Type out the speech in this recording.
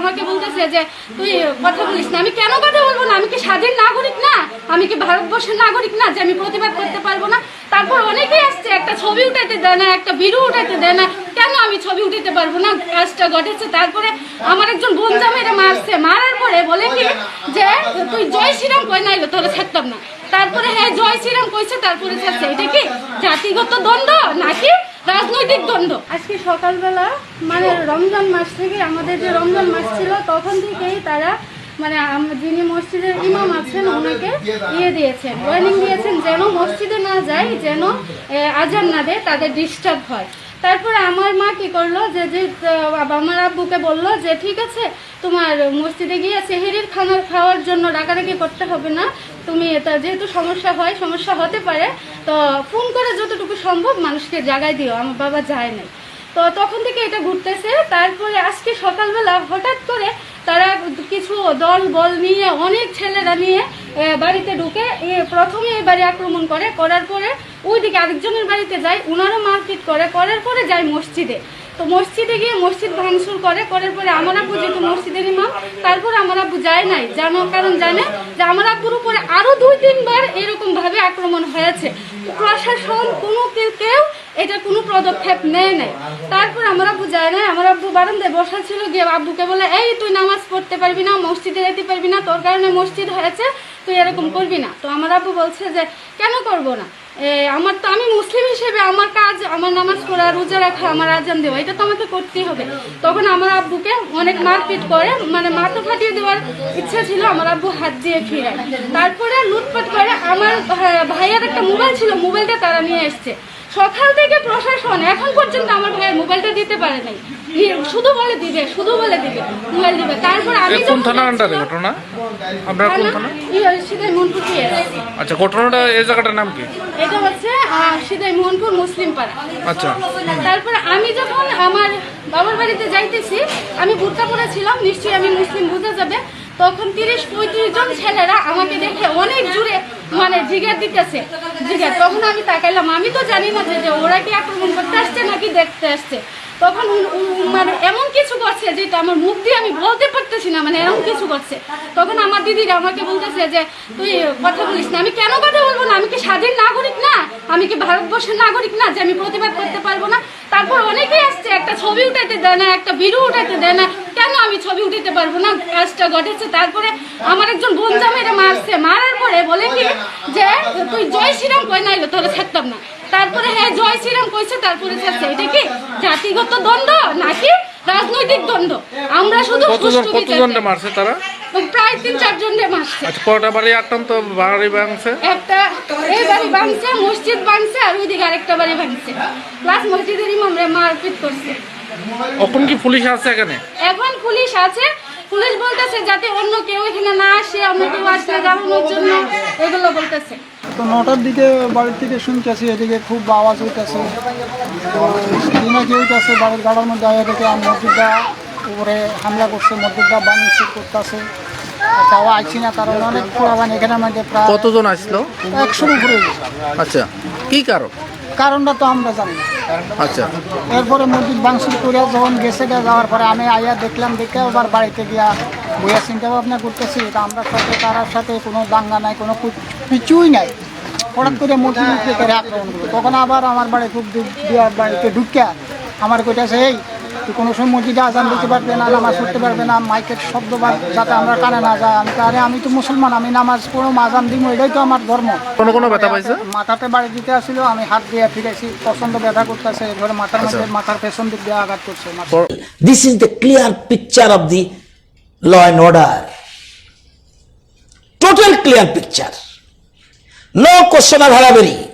আমাকে বলতেছে যে, তুই কথা বলিস না। আমি কেন কথা বলব না? আমি কি স্বাধীন নাগরিক না? আমি কি ভারতবর্ষের নাগরিক না যে আমি প্রতিবাদ করতে পারব না? তারপর অনেকেই আসছে, একটা ছবি উঠাইতে দেয় না, একটা ভিডিও উঠাইতে দেয় না। কেন আমি ছবি উঠাইতে পারব না? কাজটা ঘটেছে। তারপরে আমার একজন বোন জামাইরা মারছে। মারার পরে বলে কি যে, তুই জয় শ্রীরাম কই? নাইলো তোরা ছাড়তাম না। তারপরে হ্যাঁ জয় শ্রীরাম কইছে, তারপরে ছাড়ছে। এটা কি জাতিগত দ্বন্দ্ব নাকি রাজনৈতিক দ্বন্দ্ব। আজকে সকালবেলা মানে রমজান মাস থেকে আমাদের যে রমজান মাস ছিল, তখন থেকেই তারা মানে যিনি মসজিদের ইমাম আছেন, ওনাকে ইয়ে দিয়েছেন ওয়ার্নিং দিয়েছেন যেন মসজিদে না যায়, যেন আজান না দেয়, তাদের ডিস্টার্ব হয়। তারপরে আমার মা কি করল? যে যে আমার আব্বুকে বলল যে, ঠিক আছে, তোমার মসজিদে গিয়ে সেহেরির খানা খাওয়ার জন্য ডাকাডাকি করতে হবে না। তুমি এটা যেহেতু সমস্যা হয়, সমস্যা হতে পারে, তো ফোন করে যতটুকু সম্ভব মানুষকে জাগাই দিও, আমার বাবা যায় নাই। তো তখন থেকে এটা ঘুরতেছে। তারপরে আজকে সকালবেলা হঠাৎ করে তারা কিছু দল, বল নিয়ে, অনেক ছেলেরা নিয়ে বাড়িতে ঢুকে প্রথমে এই বাড়ি আক্রমণ করে। করার পরে ওইদিকে আরেকজনের বাড়িতে যায়, উনারও মারপিট করে। করার পরে যায় মসজিদে। তো মসজিদে গিয়ে মসজিদ ভাঙচুর করে। করার পরে আমার আব্বু যেহেতু মসজিদের ইমাম, তারপর আমার আব্বু যায় নাই। জানো, কারণ জানে যে আমার আব্বুর উপরে আরও দুই, তিনবার এরকমভাবে আক্রমণ হয়েছে। প্রশাসন কোনো কেউ এটা কোনো পদক্ষেপ নেয় নাই। তারপর আমার আব্বু যায় না আমার আব্বু বারান্দায় বসা ছিল, গিয়ে আব্বুকে বলে, এই, তুই নামাজ পড়তে পারবি না, মসজিদে যেতে পারবি না, তোর কারণে মসজিদ হয়েছে, তুই এরকম করবি না। তো আমার আব্বু বলছে যে, কেন করব না? আমার তো আমি মুসলিম হিসেবে আমার কাজ, আমার নামাজ পড়া, রোজা রাখা, আমার আজান দেওয়া, এটা তো আমাকে করতেই হবে। তখন আমার আব্বুকে অনেক মারপিট করে মানে মাথা ফাটিয়ে দেওয়ার ইচ্ছা ছিল, আমার আব্বু হাত দিয়ে ফিরায়। তারপরে লুটপাট করে আমার ভা- ভাইয়ের একটা মোবাইল ছিল, মোবাইলটা তারা নিয়ে এসছে। সকাল থেকে প্রশাসন এখন পর্যন্ত আমার ভাইয়ের মোবাইলটা দিতে পারে নাই। শুধু বলে দিবে শুধু বলে দিবে মোবাইল দিবে। তারপর আমি কোন যখন থানার আন্ডারে ঘটনা? আপনার কোন থানা? ইয়ে, সিধাই মনপুর আচ্ছা ঘটনাটা এই জায়গাটার নাম কি? এটা হচ্ছে আহ, সিধাই মোহনপুর মুসলিম পাড়া। আচ্ছা। তারপর আমি যখন আমার বাবার বাড়িতে যাইতেছি আমি বুটটা পরেছিলাম নিশ্চয়ই আমি মুসলিম বুঝে যাবে তখন তিরিশ পঁয়ত্রিশ জন ছেলেরা আমাকে দেখে অনেক জুড়ে মানে জিজ্ঞেস দিতেছে। জিজ্ঞেস, তখন আমি তাকাইলাম। আমি তো জানি না যে ওরা কি আক্রমণ করতে আসছে নাকি দেখতে আসছে। তখন মানে এমন কিছু করছে যেটা আমার মুখ দিয়ে আমি বলতে পারতেছি না মানে এমন কিছু করছে। তখন আমার দিদিরা আমাকে বলতেছে যে, তুই কথা বলিস না। আমি কেন কথা বলব না? আমি কি আমি কি ভারতবর্ষের নাগরিক না যে আমি প্রতিবাদ করতে পারব না? তারপর অনেকেই আসছে, একটা ছবি উঠাইতে দেয় না, একটা ভিডিও উঠাইতে দেয় না। কেন আমি ছবি উঠাইতে পারব না? কাজটা ঘটেছে, তারপরে আমার একজন বোন জামাইরা মারছে। মারার পরে বলে কি যে, তুই জয় শ্রীরাম কই? নাইলো তোরা ছাড়তাম না। তারপরে হ্যাঁ জয় শ্রীরাম কইছে, তারপরে ছাড়ছে। এটা কি জাতিগত দ্বন্দ্ব নাকি রাজনৈতিক দ্বন্দ্ব আমরা শুধু কতজন কতজনটা মারছে তারা? প্রায় তিন চারজন মারছে। আচ্ছা কয়টা বাড়ি আক্রান্ত বাড়ি ভাঙছে? একটা এই বাড়ি ভাঙছে মসজিদ ভাঙছে আর ওইদিকে আরেকটা বাড়ি ভাঙছে। প্লাস মসজিদের ইমামরে মারপিট করছে। এখন কি পুলিশ আছে এখানে? এখন পুলিশ আছে। পুলিশ বলতেছে যাতে অন্য কেউ এখানে না আসে অন্য কেউ আসলে জানানোর জন্য এগুলো বলতেছে। তো নটার দিকে বাড়ির থেকে শুনতেছি এদিকে খুব আওয়াজ হইতেছে। দিনে কি হইতেছে বাড়ির গাড়ার মধ্যে আয়া আর মসজিদটা উপরে হামলা করছে মসজিদটা বানিয়ে করতেছে। তাও আইছি না কারণ অনেক পোড়াবান এখানের মধ্যে প্রায় কতজন আসলো? একশোর উপরে। আচ্ছা কি কারণ? কারণটা তো আমরা জানি না। আচ্ছা। এরপরে মসজিদ বাংশুর করে যখন গেছে গে যাওয়ার পরে আমি আইয়া দেখলাম দেখে আবার বাড়িতে গিয়া বইয়া চিন্তা ভাবনা করতেছি তা আমরা সাথে তার সাথে কোনো দাঙ্গা নাই কোনো কিছুই নাই। হঠাৎ করে মসজিদ থেকে আক্রমণ করল। তখন আবার আমার বাড়ি খুব দিয়া বাড়িতে ঢুকিয়া আমার কইটাছে এই তুই কোনো সময় মসজিদে আজান দিতে পারবে না নামাজ পড়তে পারবে না মাইকের শব্দ বা যাতে আমরা কানে না যায়। আমি তো, আরে আমি তো মুসলমান আমি নামাজ পড়ো আজান দিব এটাই তো আমার ধর্ম। কোনো কোনো ব্যথা পাইছে? মাথাতে বাড়ি দিতে আসছিল আমি হাত দিয়ে ফিরেছি প্রচণ্ড ব্যথা করতেছে ধরে মাথার মধ্যে মাথার পেছন দিক দিয়ে আঘাত করছে This is the clear picture of the law and order. Total clear picture. No question of hurry.